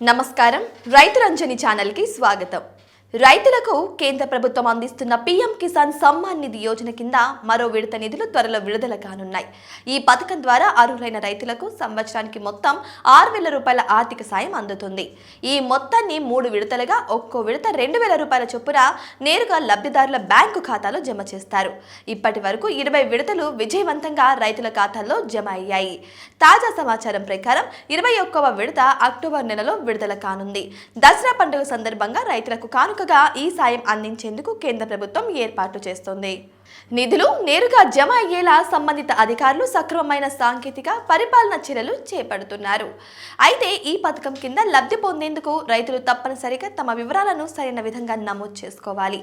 నమస్కారం. రైతు రంజని ఛానల్కి స్వాగతం. రైతులకు కేంద్ర ప్రభుత్వం అందిస్తున్న పీఎం కిసాన్ సమ్మాన్ నిధి యోజన కింద మరో విడత నిధులు త్వరలో విడుదల కానున్నాయి. ఈ పథకం ద్వారా అర్హులైన రైతులకు సంవత్సరానికి మొత్తం ఆరు వేల రూపాయల ఆర్థిక సాయం అందుతుంది. ఈ మొత్తాన్ని మూడు విడతలుగా ఒక్కో విడత రెండు వేల రూపాయల చొప్పున నేరుగా లబ్ధిదారుల బ్యాంకు ఖాతాలో జమ చేస్తారు. ఇప్పటి వరకు ఇరవై విడతలు విజయవంతంగా రైతుల ఖాతాల్లో జమ అయ్యాయి. తాజా సమాచారం ప్రకారం ఇరవై ఒక్కవ విడత అక్టోబర్ నెలలో విడుదల కానుంది. దసరా పండుగ సందర్భంగా రైతులకు కానుకగా ఈ సాయం అందించేందుకు కేంద్ర ప్రభుత్వం ఏర్పాట్లు చేస్తోంది. నిధులు నేరుగా జమ అయ్యేలా సంబంధిత అధికారులు సక్రమమైన సాంకేతిక పరిపాలన చర్యలు చేపడుతున్నారు. అయితే ఈ పథకం కింద లబ్ధి పొందేందుకు రైతులు తప్పనిసరిగా తమ వివరాలను సరైన విధంగా నమోదు చేసుకోవాలి.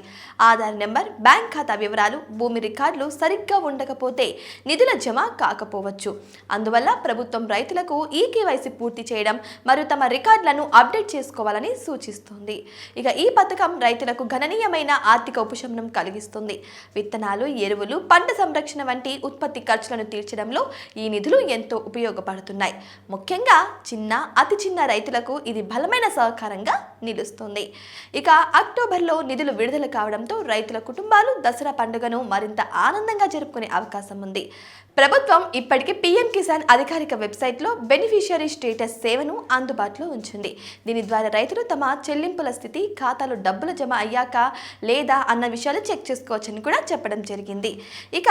ఆధార్ నెంబర్ బ్యాంక్ ఖాతా వివరాలు భూమి రికార్డులు సరిగ్గా ఉండకపోతే నిధుల జమ కాకపోవచ్చు. అందువల్ల ప్రభుత్వం రైతులకు ఈ కేవైసీ పూర్తి చేయడం మరియు తమ రికార్డులను అప్డేట్ చేసుకోవాలని సూచిస్తుంది. ఇక ఈ పథకం రైతులకు గణనీయమైన ఆర్థిక ఉపశమనం కలిగిస్తుంది. విత్తనాలు ఎరువులు పంట సంరక్షణ వంటి ఉత్పత్తి ఖర్చులను తీర్చడంలో ఈ నిధులు ఎంతో ఉపయోగపడుతున్నాయి. ముఖ్యంగా చిన్న అతి చిన్న రైతులకు ఇది బలమైన సహకారంగా నిలుస్తుంది. ఇక అక్టోబర్లో నిధులు విడుదల కావడంతో రైతుల కుటుంబాలు దసరా పండుగను మరింత ఆనందంగా జరుపుకునే అవకాశం ఉంది. ప్రభుత్వం ఇప్పటికే పీఎం కిసాన్ అధికారిక వెబ్సైట్లో బెనిఫిషియరీ స్టేటస్ సేవను అందుబాటులో ఉంచింది. దీని ద్వారా రైతులు తమ చెల్లింపుల స్థితి ఖాతాలో డబ్బులు జమ అయ్యాక లేదా అన్న విషయాలు చెక్ చేసుకోవచ్చని కూడా చెప్పడం జరిగింది. ఇక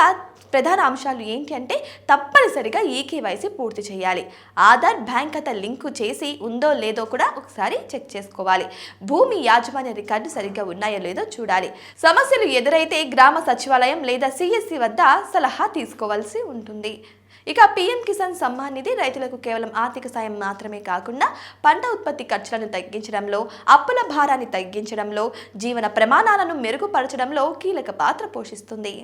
ప్రధాన అంశాలు ఏంటి అంటే తప్పనిసరిగా ఈ కేవైసీ పూర్తి చేయాలి. ఆధార్ బ్యాంక్ ఖాతా లింకు చేసి ఉందో లేదో కూడా ఒకసారి చెక్ చేసుకోవాలి. చేసుకోవాలి భూమి యాజమాన్య రికార్డు సరిగ్గా ఉన్నాయో లేదో చూడాలి. సమస్యలు ఎదురైతే గ్రామ సచివాలయం లేదా సిఎస్సి వద్ద సలహా తీసుకోవాల్సి ఉంటుంది. ఇక పీఎం కిసాన్ సమ్మాన్ నిధి రైతులకు కేవలం ఆర్థిక సాయం మాత్రమే కాకుండా పంట ఉత్పత్తి ఖర్చులను తగ్గించడంలో అప్పుల భారాన్ని తగ్గించడంలో జీవన ప్రమాణాలను మెరుగుపరచడంలో కీలక పాత్ర పోషిస్తుంది.